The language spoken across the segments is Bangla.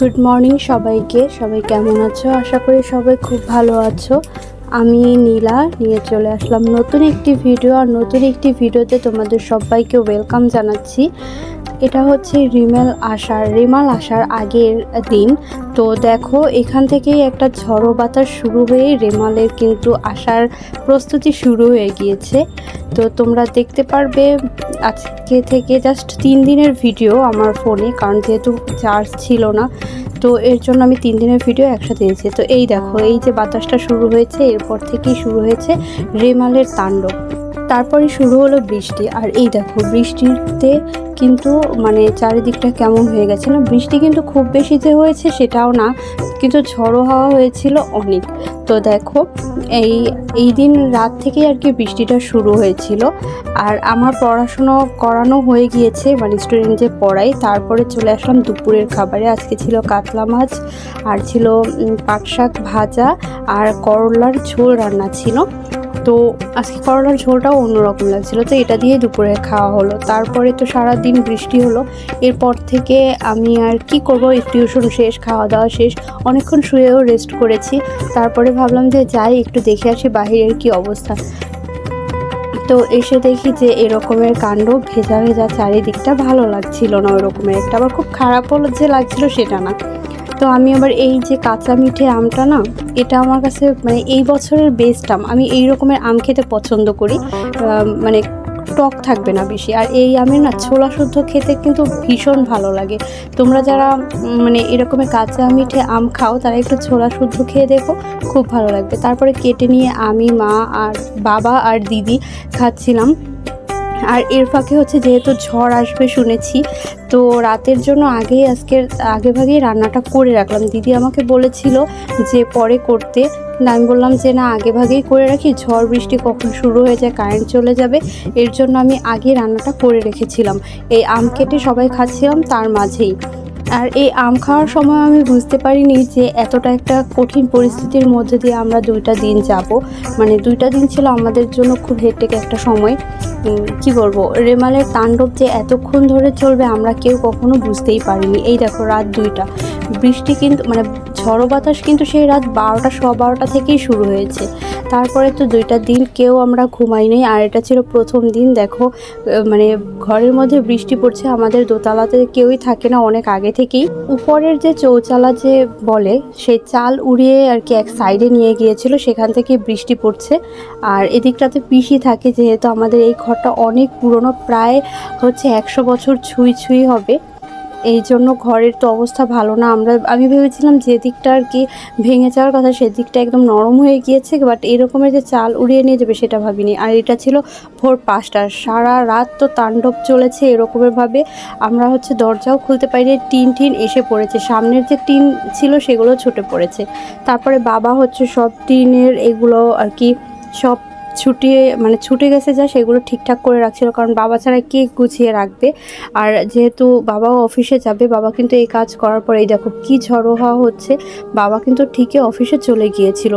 গুড মর্নিং সবাইকে। সবাই কেমন আছো? আশা করি সবাই খুব ভালো আছো। আমি নীলা। নিয়ে চলে আসলাম নতুন একটি ভিডিও আর নতুন একটি ভিডিওতে তোমাদের সবাইকে ওয়েলকাম জানাচ্ছি। এটা হচ্ছে রিমেল আসার, রিমাল আসার আগের দিন। তো দেখো, এখান থেকেই একটা ঝড়ো বাতাস শুরু হয়ে রেমালের কিন্তু আসার প্রস্তুতি শুরু হয়ে গিয়েছে। তো তোমরা দেখতে পারবে, আজকে থেকে জাস্ট তিন দিনের ভিডিও আমার ফোনে কারণ যেহেতু চার্জ ছিল না, তো এর জন্য আমি তিন দিনের ভিডিও একসাথে দিয়েছি তো এই দেখো, এই যে বাতাসটা শুরু হয়েছে, এরপর থেকেই শুরু হয়েছে রেমালের তাণ্ডব। তারপরে শুরু হলো বৃষ্টি, আর এই দেখো, বৃষ্টিতে কিন্তু মানে চারিদিকটা কেমন হয়ে গেছে না বৃষ্টি কিন্তু খুব বেশি যে হয়েছে সেটাও না, কিন্তু ঝড়ো হাওয়া হয়েছিল অনেক। তো দেখো, এই এই দিন রাত থেকেই আর কি বৃষ্টিটা শুরু হয়েছিল। আর আমার পড়াশুনো করানো হয়ে গিয়েছে মানে স্টুডেন্ট যে পড়াই তারপরে চলে আসলাম দুপুরের খাবারে। আজকে ছিল কাতলা মাছ, আর ছিল পাট শাক ভাজা, আর করলার ঝোল রান্না ছিল। তো আজকে করলার ঝোলটাও অন্যরকম লাগছিল। তো এটা দিয়ে দুপুরে খাওয়া হলো। তারপরে তো সারা দিন বৃষ্টি হলো। এরপর থেকে আমি আর কি করব? টিউশন শেষ খাওয়া দাওয়া শেষ। অনেকক্ষণ শুয়েও রেস্ট করেছি। তারপরে ভাবলাম যে যাই, একটু দেখে আসি বাহিরের কি অবস্থা। তো এসে দেখি যে এরকমের কাণ্ড ভেজা ভেজা চারিদিকটা ভালো লাগছিল না ওই রকমের একটা। আবার খুব খারাপ হলো যে লাগছিল সেটা না। তো আমি আবার এই যে কাঁচা মিঠে আমটা না, এটা আমার কাছে মানে এই বছরের বেস্ট আম। আমি এই রকমের আম খেতে পছন্দ করি। মানে টক থাকবে না বেশি। আর এই আমের না ছোলা শুদ্ধ খেতে কিন্তু ভীষণ ভালো লাগে। তোমরা যারা মানে এরকমের কাঁচা মিঠে আম খাও, তারা একটু ছোলা শুদ্ধ খেয়ে দেখো, খুব ভালো লাগবে। তারপরে কেটে নিয়ে আমি মা আর বাবা আর দিদি খাচ্ছিলাম। আর এর ফাঁকে হচ্ছে যেহেতু ঝড় আসবে শুনেছি, তো রাতের জন্য আগেই আজকের, আগে ভাগেই রান্নাটা করে রাখলাম। দিদি আমাকে বলেছিল যে পরে করতে। কিন্তু আমি বললাম যে না, আগে ভাগেই করে রাখি, ঝড়, বৃষ্টি কখন শুরু হয়ে যায়, কারেন্ট চলে যাবে, এর জন্য আমি আগে রান্নাটা করে রেখেছিলাম। এই আম কেটে সবাই খাচ্ছিলাম তার মাঝেই। আর এই আম খাওয়ার সময় আমি বুঝতে পারিনি যে এতটা একটা কঠিন পরিস্থিতির মধ্যে দিয়ে আমরা দুইটা দিন যাব। মানে দুইটা দিন ছিল আমাদের জন্য খুব হেটেক একটা সময়। কি বলব? রেমালের তাণ্ডব যে এতক্ষণ ধরে চলবে আমরা কেউ কখনো বুঝতেই পারিনি। এই দেখো রাত দুইটা। বৃষ্টি কিন্তু মানে ঝড়ো বাতাস কিন্তু সেই রাত বারোটা, সোয়া বারোটা থেকেই শুরু হয়েছে। তারপরে তো দুইটা দিন কেউ আমরা ঘুমাই ঘুমাইনি আর এটা ছিল প্রথম দিন, দেখো মানে ঘরের মধ্যে বৃষ্টি পড়ছে, আমাদের দোতলাতে কেউই থাকে না, অনেক আগে থেকেই। উপরের যে চৌচালা যে বলে, সেই চাল উড়িয়ে আর কি এক সাইডে নিয়ে গিয়েছিল, সেখান থেকে বৃষ্টি পড়ছে। আর এদিকটাতে পিসি থাকে, যেহেতু আমাদের এই ঘরটা অনেক পুরনো, প্রায় হচ্ছে একশো বছর ছুঁই ছুঁই হবে। এই জন্য ঘরের তো অবস্থা ভালো না। আমরা, আমি ভেবেছিলাম যে দিকটা আর কি ভেঙে যাওয়ার কথা সেদিকটা একদম নরম হয়ে গিয়েছে বাট এরকমের যে চাল উড়িয়ে নিয়ে যাবে সেটা ভাবিনি। আর এটা ছিল ভোর পাঁচটা সারা রাত তো তাণ্ডব চলেছে এরকমেরভাবে আমরা হচ্ছে দরজাও খুলতে পারিনি, টিন টিন এসে পড়েছে। সামনের যে টিন ছিল সেগুলো ছুটে পড়েছে। তারপরে বাবা হচ্ছে সব টিনের এগুলো আর কি সব ছুটিয়ে মানে ছুটে গেছে যা, সেগুলো ঠিকঠাক করে রাখছিল। কারণ বাবা ছাড়া কে গুছিয়ে রাখবে? আর যেহেতু বাবাও অফিসে যাবে, বাবা কিন্তু এই কাজ করার পরে, এই দেখো কি ঝড়ো হওয়া হচ্ছে, বাবা কিন্তু ঠিকই অফিসে চলে গিয়েছিল।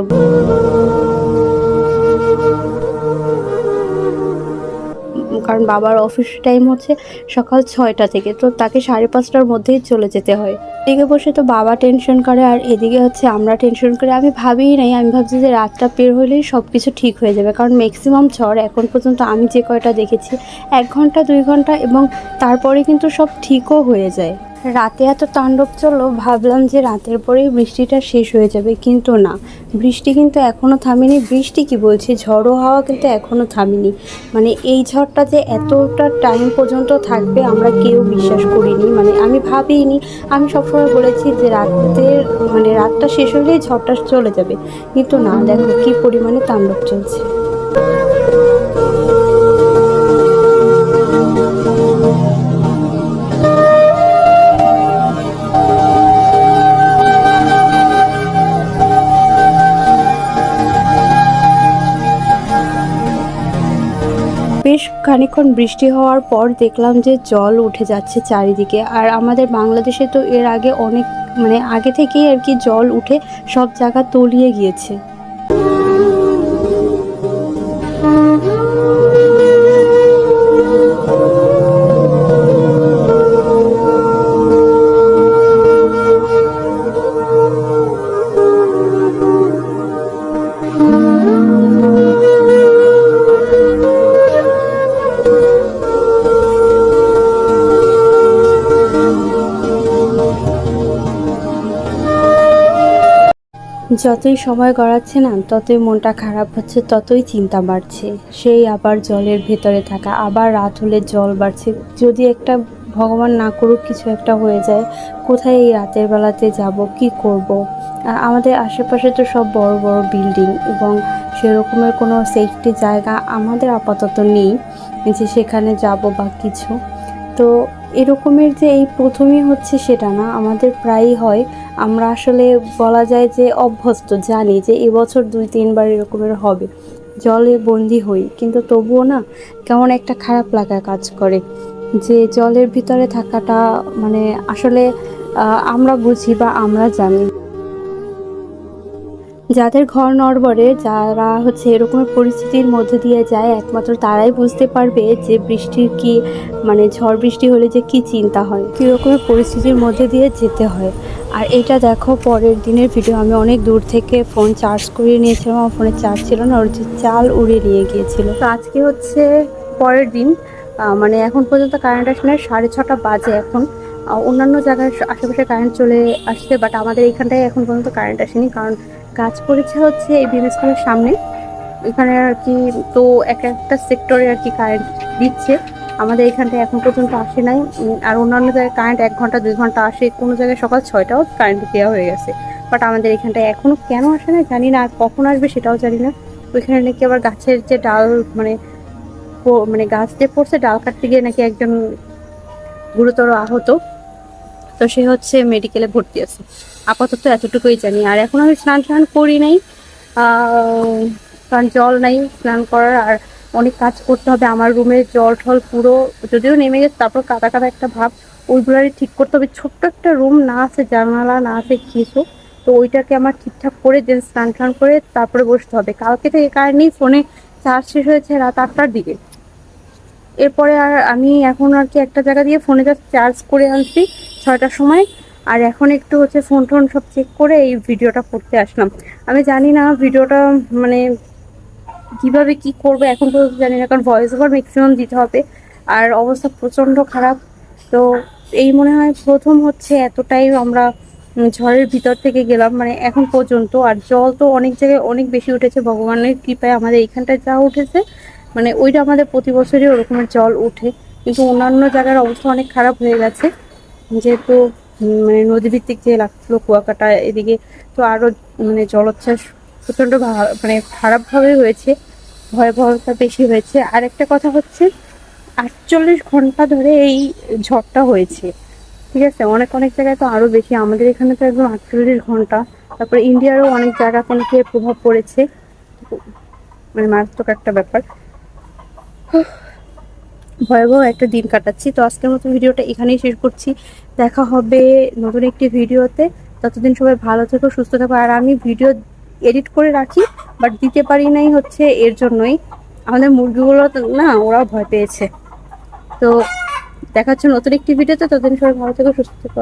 কারণ বাবার অফিস টাইম হচ্ছে সকাল ছয়টা থেকে, তো তাকে সাড়ে পাঁচটার মধ্যেই চলে যেতে হয়। এদিকে বসে তো বাবা টেনশন করে আর এদিকে হচ্ছে আমরা টেনশন করে। আমি ভাবিই নাই, আমি ভাবছি যে রাতটা বের হলেই সব কিছু ঠিক হয়ে যাবে। কারণ ম্যাক্সিমাম ঝড় এখন পর্যন্ত আমি যে কয়টা দেখেছি, এক ঘণ্টা, দুই ঘণ্টা এবং তারপরে কিন্তু সব ঠিকও হয়ে যায়। রাতে এত তাণ্ডব চলল, ভাবলাম যে রাতের পরেই বৃষ্টিটা শেষ হয়ে যাবে, কিন্তু না। বৃষ্টি কিন্তু এখনও থামেনি। বৃষ্টি কি বলছে? ঝড়ো হাওয়া কিন্তু এখনও থামেনি। মানে এই ঝড়টা যে এতটা টাইম পর্যন্ত থাকবে আমরা কেউ বিশ্বাস করিনি। মানে আমি ভাবিনি। আমি সবসময় বলেছি যে রাতের মানে রাতটা শেষ হলেই ঝড়টা চলে যাবে। কিন্তু না, দেখো কি পরিমাণে তাণ্ডব চলছে। বেশ খানিকক্ষণ বৃষ্টি হওয়ার পর দেখলাম যে জল উঠে যাচ্ছে চারিদিকে। আর আমাদের বাংলাদেশে তো এর আগে অনেক মানে আগে থেকেই আর কি জল উঠে সব জায়গা তলিয়ে গিয়েছে। যতই সময় গড়াচ্ছে না, ততই মনটা খারাপ হচ্ছে, ততই চিন্তা বাড়ছে। সেই আবার জলের ভেতরে থাকা, আবার রাত হলে জল বাড়ছে। যদি একটা ভগবান না করুক, কিছু একটা হয়ে যায়। কোথায় এই রাতের বেলাতে যাব? কি করব। আমাদের আশেপাশে তো সব বড় বড় বিল্ডিং এবং সেরকমের কোনো সেফটি জায়গা আমাদের আপাতত নেই যে সেখানে যাব বা কিছু। তো এরকমের যে এই প্রথমই হচ্ছে সেটা না, আমাদের প্রায়ই হয়। আমরা আসলে বলা যায় যে অভ্যস্ত, জানি যে এবছর দুই, তিনবার এরকমের হবে। জলে বন্দি হই, কিন্তু তবুও না কেমন একটা খারাপ লাগা কাজ করে। যে জলের ভিতরে থাকাটা মানে আসলে আমরা বুঝি বা আমরা জানি। যাদের ঘর নড়বড়ে, যারা হচ্ছে এরকমের পরিস্থিতির মধ্যে দিয়ে যায়, একমাত্র তারাই বুঝতে পারবে যে বৃষ্টির কি মানে ঝড় বৃষ্টি হলে যে কি চিন্তা হয় কী রকমের পরিস্থিতির মধ্যে দিয়ে যেতে হয়। আর এটা দেখো, পরের দিনের ভিডিও আমি অনেক দূর থেকে ফোন চার্জ করিয়ে নিয়েছিলাম, আমার ফোনে চার্জ ছিল না, ওর যে চাল উড়ে নিয়ে গিয়েছিল। তো আজকে হচ্ছে পরের দিন মানে এখন পর্যন্ত কারেন্ট আসে না, সাড়ে ছটা বাজে এখন। অন্যান্য জায়গায় আশেপাশে কারেন্ট চলে আসছে বাট আমাদের এইখানটায় এখন পর্যন্ত কারেন্ট আসেনি, কারণ কাজ করেছে হচ্ছে এই বিএম স্কুলের সামনে। এখানে আর কি তো এক একটা সেক্টরে আর কি কারেন্ট দিচ্ছে। আমাদের এখানটায় এখন পর্যন্ত আসে নাই। আর অন্যান্য জায়গায় কারেন্ট এক ঘণ্টা, দুই ঘণ্টা আসে। কোনো জায়গায় সকাল ছয়টাও কারেন্ট দেওয়া হয়ে গেছে। বাট আমাদের এখানটায় এখনও কেন আসে না জানি না, আর কখন আসবে সেটাও জানি না। ওইখানে নাকি আবার গাছের যে ডাল মানে মানে গাছ যে পড়ছে, ডাল কাটতে গিয়ে নাকি একজন গুরুতর আহত। তো সে হচ্ছে মেডিকেলে ভর্তি আছে। আপাতত এতটুকুই জানি। আর এখন আমি স্নান টান করি নাই। কারণ জল নাই স্নান করার, আর অনেক কাজ করতে হবে। আমার রুমে জল টল পুরো যদিও নেমে গেছে, তারপর কাদা কাদা একটা ভাব। ওইগুলারই ঠিক করতে হবে। ছোট্ট একটা রুম না আছে, জানালা না আছে কিছু। তো ওইটাকে আমার ঠিকঠাক করে দেন, স্নান টান করে তারপরে বসতে হবে। কালকে থেকে কারেন্ট নেই ফোনে চার্জ শেষ হয়েছে রাত আটটার দিকে। এরপরে আর আমি এখন আর কি একটা জায়গা দিয়ে ফোনে জাস্ট চার্জ করে আনছি ছয়টার সময়। আর এখন একটু হচ্ছে ফোন টোন সব চেক করে এই ভিডিওটা করতে আসলাম। আমি জানি না ভিডিওটা মানে কীভাবে কি করব, এখন পর্যন্ত জানি না, কারণ ভয়েস ওভার ম্যাক্সিমাম দিতে হবে। আর অবস্থা প্রচণ্ড খারাপ। তো এই মনে হয় প্রথম হচ্ছে এতটাই আমরা ঝড়ের ভিতর থেকে গেলাম মানে এখন পর্যন্ত। আর জল তো অনেক জায়গায় অনেক বেশি উঠেছে, ভগবানের কৃপায় আমাদের এইখানটায় যা উঠেছে মানে ওইটা আমাদের প্রতি বছরই ওরকমের জল ওঠে। কিন্তু অন্যান্য জায়গার অবস্থা অনেক খারাপ হয়ে গেছে। যেহেতু মানে নদীভিত্তিক যে লাগছিল কুয়াকাটা এদিকে তো আরও মানে জলোচ্ছ্বাস প্রচণ্ড মানে খারাপভাবে হয়েছে, ভয়াবহতা বেশি হয়েছে। আর একটা কথা হচ্ছে, আটচল্লিশ ঘণ্টা ধরে এই ঝড়টা হয়েছে। ঠিক আছে? অনেক অনেক জায়গায় তো আরও বেশি। আমাদের এখানে তো একদম আটচল্লিশ ঘণ্টা। তারপরে ইন্ডিয়ারও অনেক জায়গাতে নাকি এর প্রভাব পড়েছে। মানে মারাত্মক একটা ব্যাপার। ভয়াবহ একটা দিন কাটাচ্ছি। তো আজকের মতো ভিডিওটা এখানেই শেষ করছি। দেখা হবে নতুন একটি ভিডিওতে। ততদিন সবাই ভালো থেকো, সুস্থ থাকো। আর আমি ভিডিও এডিট করে রাখি, বাট দিতে পারি নাই হচ্ছে এর জন্যই। আমাদের মুরগিগুলো না ওরা ভয় পেয়েছে। তো দেখা হচ্ছে নতুন একটি ভিডিওতে। ততদিন সবাই ভালো থেকো, সুস্থ থেকো।